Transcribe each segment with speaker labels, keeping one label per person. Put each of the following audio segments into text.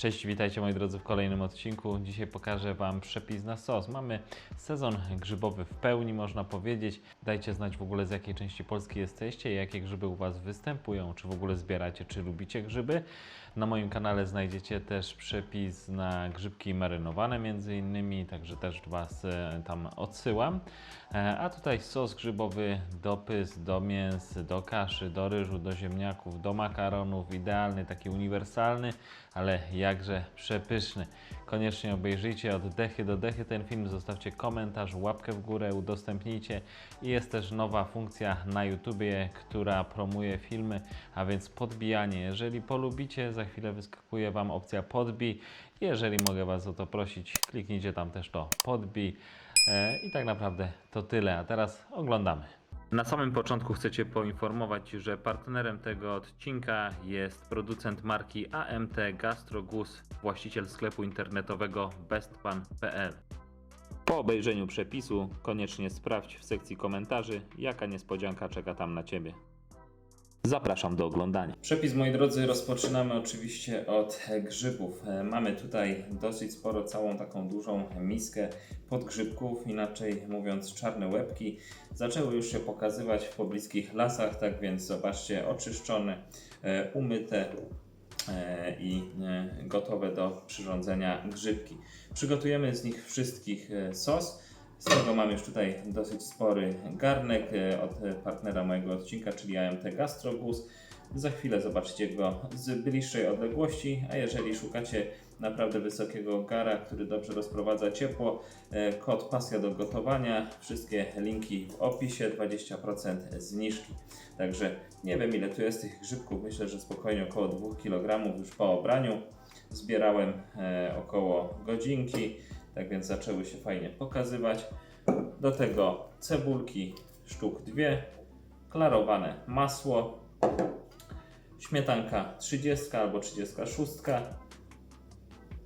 Speaker 1: Cześć, witajcie moi drodzy w kolejnym odcinku. Dzisiaj pokażę Wam przepis na sos. Mamy sezon grzybowy w pełni, można powiedzieć. Dajcie znać w ogóle z jakiej części Polski jesteście, jakie grzyby u Was występują, czy w ogóle zbieracie, czy lubicie grzyby. Na moim kanale znajdziecie też przepis na grzybki marynowane między innymi, także też Was e, tam odsyłam. E, A tutaj sos grzybowy do pys, do mięs, do kaszy, do ryżu, do ziemniaków, do makaronów. Idealny, taki uniwersalny, ale jakże przepyszny. Koniecznie obejrzyjcie od dechy do dechy ten film, zostawcie komentarz, łapkę w górę, udostępnijcie. I jest też nowa funkcja na YouTubie, która promuje filmy, a więc podbijanie. Jeżeli polubicie, za chwilę wyskakuje Wam opcja podbij. Jeżeli mogę Was o to prosić, kliknijcie tam też to podbij. E, I tak naprawdę to tyle, a teraz oglądamy. Na samym początku chcę Cię poinformować, że partnerem tego odcinka jest producent marki AMT Gastrogus, właściciel sklepu internetowego bestpan.pl. Po obejrzeniu przepisu koniecznie sprawdź w sekcji komentarzy, jaka niespodzianka czeka tam na Ciebie. Zapraszam do oglądania. Przepis, moi drodzy, rozpoczynamy oczywiście od grzybów. E, Mamy tutaj dosyć sporo, całą taką dużą miskę podgrzybków, inaczej mówiąc czarne łebki. Zaczęły już się pokazywać w pobliskich lasach, tak więc zobaczcie, oczyszczone, e, umyte e, i gotowe do przyrządzenia grzybki. Przygotujemy z nich wszystkich sos. Z tego mam już tutaj dosyć spory garnek e, od partnera mojego odcinka, czyli AMT Gastrobus. Za chwilę zobaczycie go z bliższej odległości, a jeżeli szukacie naprawdę wysokiego gara, który dobrze rozprowadza ciepło, e, kod pasja do gotowania, wszystkie linki w opisie, 20% zniżki. Także nie wiem ile tu jest tych grzybków, myślę, że spokojnie około 2 kg już po obraniu. Zbierałem e, około godzinki, tak więc zaczęły się fajnie pokazywać. Do tego cebulki sztuk dwie, klarowane masło, śmietanka 30 albo 36,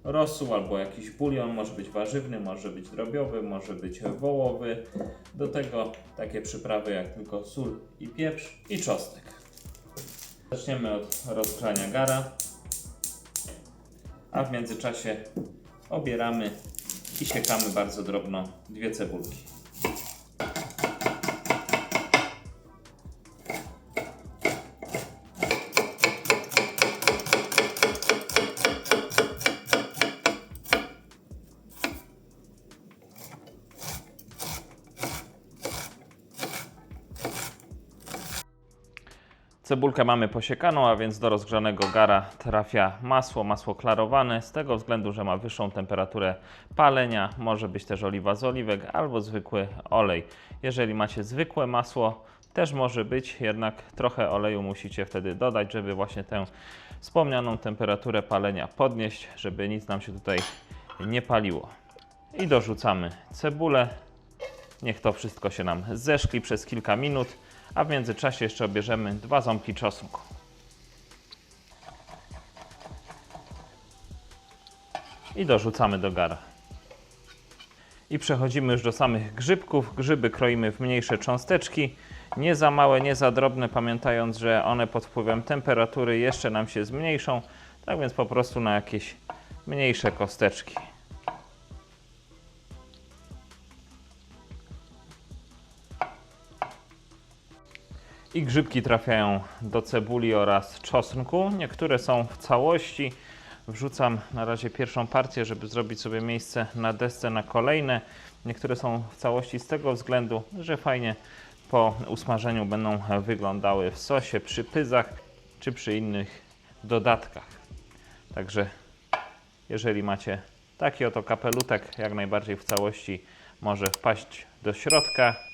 Speaker 1: rosół albo jakiś bulion, może być warzywny, może być drobiowy, może być wołowy. Do tego takie przyprawy jak tylko sól i pieprz i czosnek. Zaczniemy od rozgrzania gara, a w międzyczasie obieramy i siekamy bardzo drobno dwie cebulki. Cebulkę mamy posiekaną, a więc do rozgrzanego gara trafia masło, masło klarowane, z tego względu, że ma wyższą temperaturę palenia. Może być też oliwa z oliwek albo zwykły olej. Jeżeli macie zwykłe masło, też może być, jednak trochę oleju musicie wtedy dodać, żeby właśnie tę wspomnianą temperaturę palenia podnieść, żeby nic nam się tutaj nie paliło. I dorzucamy cebulę. Niech to wszystko się nam zeszkli przez kilka minut, a w międzyczasie jeszcze obierzemy dwa ząbki czosnku. I dorzucamy do gara. I przechodzimy już do samych grzybków. Grzyby kroimy w mniejsze cząsteczki, nie za małe, nie za drobne, pamiętając, że one pod wpływem temperatury jeszcze nam się zmniejszą, tak więc po prostu na jakieś mniejsze kosteczki. I grzybki trafiają do cebuli oraz czosnku. Niektóre są w całości. Wrzucam na razie pierwszą partię, żeby zrobić sobie miejsce na desce na kolejne. Niektóre są w całości z tego względu, że fajnie po usmażeniu będą wyglądały w sosie, przy pyzach czy przy innych dodatkach. Także jeżeli macie taki oto kapelutek, jak najbardziej w całości może wpaść do środka.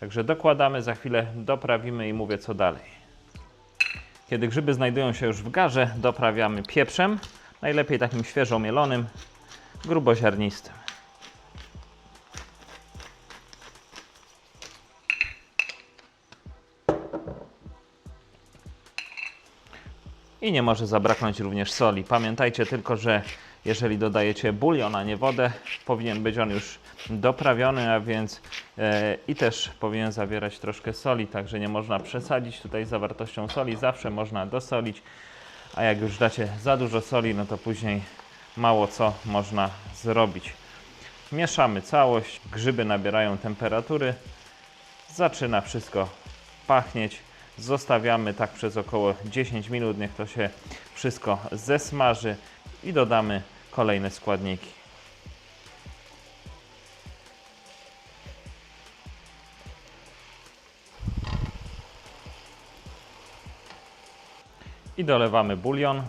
Speaker 1: Także dokładamy, za chwilę doprawimy i mówię co dalej. Kiedy grzyby znajdują się już w garze, doprawiamy pieprzem, najlepiej takim świeżo mielonym, gruboziarnistym. I nie może zabraknąć również soli. Pamiętajcie tylko, że jeżeli dodajecie bulion, a nie wodę, powinien być on już doprawiony, a więc e, i też powinien zawierać troszkę soli, także nie można przesadzić tutaj zawartością soli, zawsze można dosolić. a jak już dacie za dużo soli, no to później mało co można zrobić. Mieszamy całość, grzyby nabierają temperatury, zaczyna wszystko pachnieć. Zostawiamy tak przez około 10 minut, niech to się wszystko zesmaży i dodamy kolejne składniki. I dolewamy bulion.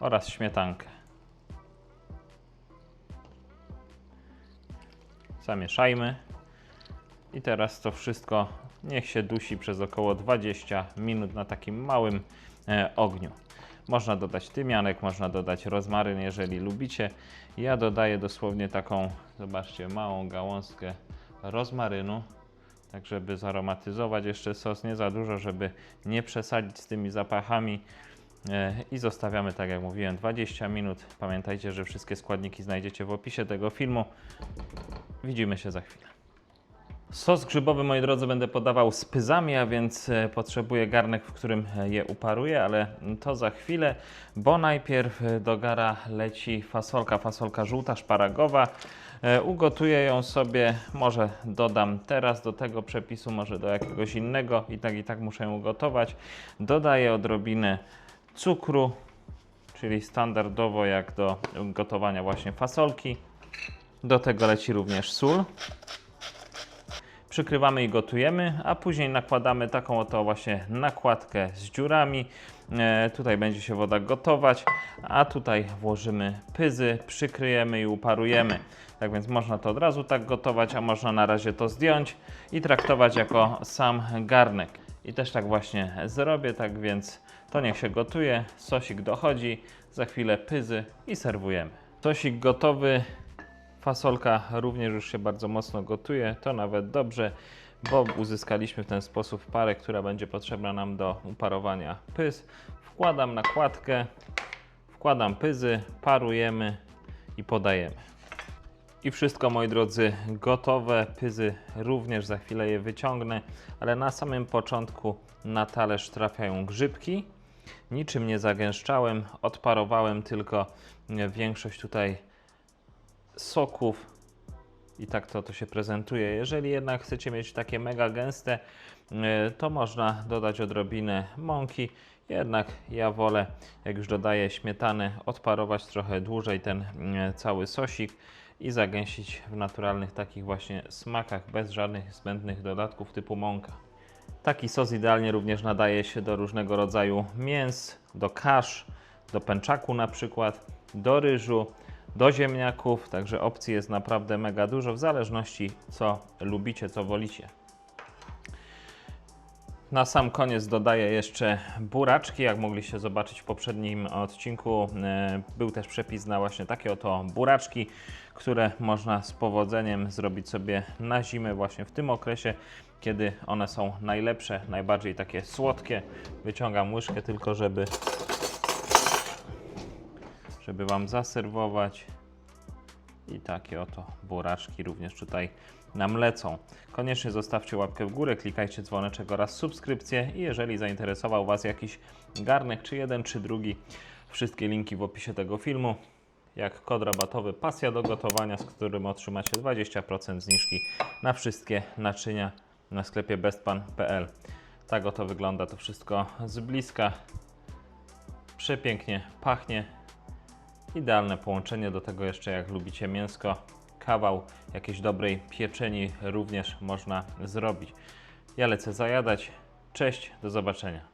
Speaker 1: Oraz śmietankę. Zamieszajmy. I teraz to wszystko niech się dusi przez około 20 minut na takim małym e, ogniu. Można dodać tymianek, można dodać rozmaryn, jeżeli lubicie. Ja dodaję dosłownie taką, zobaczcie, małą gałązkę rozmarynu, tak żeby zaromatyzować jeszcze sos, nie za dużo, żeby nie przesadzić z tymi zapachami. E, I zostawiamy, tak jak mówiłem, 20 minut. Pamiętajcie, że wszystkie składniki znajdziecie w opisie tego filmu. Widzimy się za chwilę. Sos grzybowy, moi drodzy, będę podawał z pyzami, a więc e, potrzebuję garnek, w którym e, je uparuję, ale to za chwilę, bo najpierw do gara leci fasolka, fasolka żółta, szparagowa. E, Ugotuję ją sobie, może dodam teraz do tego przepisu, może do jakiegoś innego, i tak i tak muszę ją ugotować. Dodaję odrobinę cukru, czyli standardowo jak do gotowania właśnie fasolki. Do tego leci również sól. Przykrywamy i gotujemy, a później nakładamy taką oto właśnie nakładkę z dziurami. E, tutaj będzie się woda gotować, a tutaj włożymy pyzy, przykryjemy i uparujemy. Tak więc można to od razu tak gotować, a można na razie to zdjąć i traktować jako sam garnek. I też tak właśnie zrobię, tak więc to niech się gotuje, sosik dochodzi, za chwilę pyzy i serwujemy. Sosik gotowy, Fasolka również już się bardzo mocno gotuje, to nawet dobrze, bo uzyskaliśmy w ten sposób parę, która będzie potrzebna nam do uparowania pyz. Wkładam nakładkę, wkładam pyzy, parujemy i podajemy. I wszystko, moi drodzy, gotowe. Pyzy również za chwilę je wyciągnę, ale na samym początku na talerz trafiają grzybki. Niczym nie zagęszczałem, odparowałem tylko większość tutaj soków i tak to, to się prezentuje. Jeżeli jednak chcecie mieć takie mega gęste, e, to można dodać odrobinę mąki. Jednak ja wolę, jak już dodaję śmietanę, odparować trochę dłużej ten e, cały sosik i zagęścić w naturalnych takich właśnie smakach, bez żadnych zbędnych dodatków typu mąka. Taki sos idealnie również nadaje się do różnego rodzaju mięs, do kasz, do pęczaku na przykład, do ryżu, do ziemniaków, także opcji jest naprawdę mega dużo, w zależności co lubicie, co wolicie. Na sam koniec dodaję jeszcze buraczki. Jak mogliście zobaczyć w poprzednim odcinku, e, był też przepis na właśnie takie oto buraczki, które można z powodzeniem zrobić sobie na zimę właśnie w tym okresie, kiedy one są najlepsze, najbardziej takie słodkie. Wyciągam łyżkę tylko, żeby żeby Wam zaserwować. I takie oto buraczki również tutaj nam lecą. Koniecznie zostawcie łapkę w górę, klikajcie dzwoneczek oraz subskrypcję i jeżeli zainteresował Was jakiś garnek, czy jeden, czy drugi, wszystkie linki w opisie tego filmu. Jak kod rabatowy pasja do gotowania, z którym otrzymacie 20% zniżki na wszystkie naczynia na sklepie bestpan.pl. Tak oto wygląda to wszystko z bliska. Przepięknie pachnie. Idealne połączenie do tego jeszcze jak lubicie mięsko, kawał jakiejś dobrej pieczeni również można zrobić. Ja lecę zajadać. Cześć, do zobaczenia.